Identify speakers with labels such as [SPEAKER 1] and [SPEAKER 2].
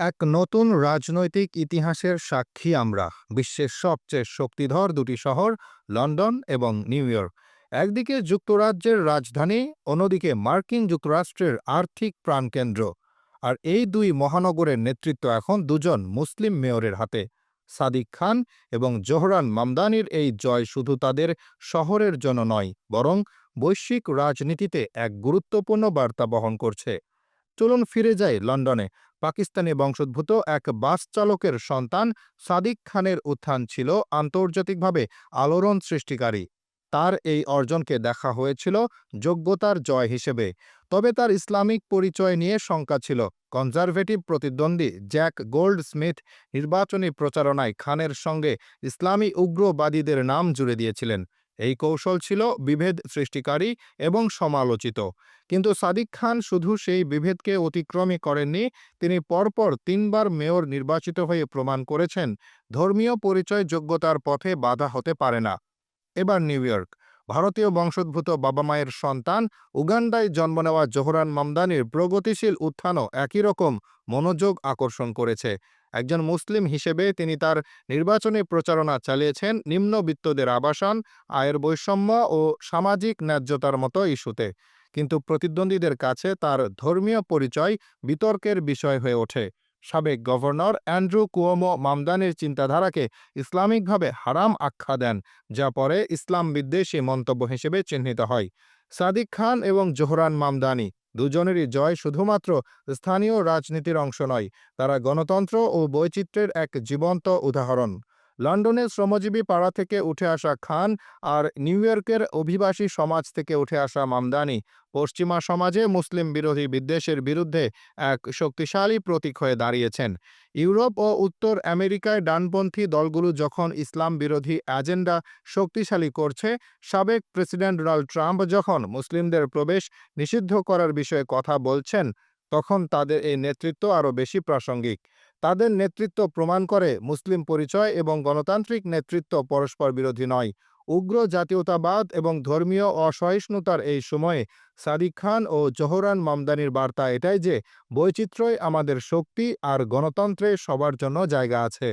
[SPEAKER 1] এক নতুন রাজনৈতিক ইতিহাসের সাক্ষী আমরা, বিশ্বের সবচেয়ে শক্তিধর দুটি শহর, লন্ডন এবং নিউ ইয়র্ক। একদিকে যুক্তরাজ্যের রাজধানী, অন্যদিকে মার্কিন যুক্তরাষ্ট্রের আর্থিক প্রাণকেন্দ্র। আর এই দুই মহানগরের নেতৃত্ব এখন দুজন মুসলিম মেয়রের হাতে। সাদিক খান এবং জোহরান মামদানির এই জয় শুধু তাদের শহরের জন্য নয়, বরং বৈশ্বিক রাজনীতিতে এক গুরুত্বপূর্ণ বার্তা বহন করছে। চলুন ফিরে যাই লন্ডনে। পাকিস্তানি বংশোদ্ভূত এক বাস চালকের সন্তান সাদিক খানের উত্থান ছিল আন্তর্জাতিকভাবে আলোড়ন সৃষ্টিকারী। তার এই অর্জনকে দেখা হয়েছিল যোগ্যতার জয় হিসেবে। তবে তার ইসলামিক পরিচয় নিয়ে শঙ্কা ছিল। কনজারভেটিভ প্রতিদ্বন্দ্বী জ্যাক গোল্ড স্মিথ নির্বাচনী প্রচারণায় খানের সঙ্গে ইসলামী উগ্রবাদীদের নাম জুড়ে দিয়েছিলেন। এই কৌশল ছিল বিভেদ সৃষ্টিকারী এবং সমালোচিত। কিন্তু সাদিক খান শুধু সেই বিভেদকে অতিক্রমই করেননি, তিনি পরপর তিনবার মেয়র নির্বাচিত হয়ে প্রমাণ করেছেন, ধর্মীয় পরিচয় যোগ্যতার পথে বাধা হতে পারে না। এবার নিউ ইয়র্ক। ভারতীয় বংশোদ্ভূত বাবা মায়ের সন্তান উগান্ডায় জন্ম নেওয়া জোহরান মামদানির প্রগতিশীল উত্থানও একই রকম মনোযোগ আকর্ষণ করেছে। একজন মুসলিম হিসেবে তিনি তার নির্বাচনী প্রচারণা চালিয়েছেন নিম্নবিত্তদের আবাসন, আয়ের বৈষম্য ও সামাজিক ন্যায্যতার মতো ইস্যুতে। কিন্তু প্রতিদ্বন্দ্বীদের কাছে তার ধর্মীয় পরিচয় বিতর্কের বিষয় হয়ে ওঠে। সাবেক গভর্নর অ্যান্ড্রু কুয়োমো মামদানির চিন্তাধারাকে ইসলামিকভাবে হারাম আখ্যা দেন, যা পরে ইসলাম বিদ্বেষী মন্তব্য হিসেবে চিহ্নিত হয়। সাদিক খান এবং জোহরান মামদানি দুজনেরই জয় শুধুমাত্র স্থানীয় রাজনীতির অংশ নয়, তারা গণতন্ত্র ও বৈচিত্র্যের এক জীবন্ত উদাহরণ। লন্ডনের শ্রমজীবী পাড়া থেকে উঠে আসা খান আর নিউ ইয়র্কের অভিবাসী সমাজ থেকে উঠে আসা মামদানি, পশ্চিমা সমাজে মুসলিম বিরোধী বিদ্বেষের বিরুদ্ধে এক শক্তিশালী প্রতীক হয়ে দাঁড়িয়েছেন। ইউরোপ ও উত্তর আমেরিকায় ডানপন্থী দলগুলো যখন ইসলাম বিরোধী এজেন্ডা শক্তিশালী করছে, সাবেক প্রেসিডেন্ট ডোনাল্ড ট্রাম্প যখন মুসলিমদের প্রবেশ নিষিদ্ধ করার বিষয়ে কথা বলছেন, তখন তাদের এই নেতৃত্ব আরও বেশি প্রাসঙ্গিক। তাদের নেতৃত্ব প্রমাণ করে মুসলিম পরিচয় এবং গণতান্ত্রিক নেতৃত্ব পরস্পর বিরোধী নয়। উগ্র জাতীয়তাবাদ এবং ধর্মীয় অসহিষ্ণুতার এই সময়ে সাদিক খান ও জোহরান মামদানির বার্তা এটাই যে বৈচিত্র্যই আমাদের শক্তি আর গণতন্ত্রে সবার জন্য জায়গা আছে।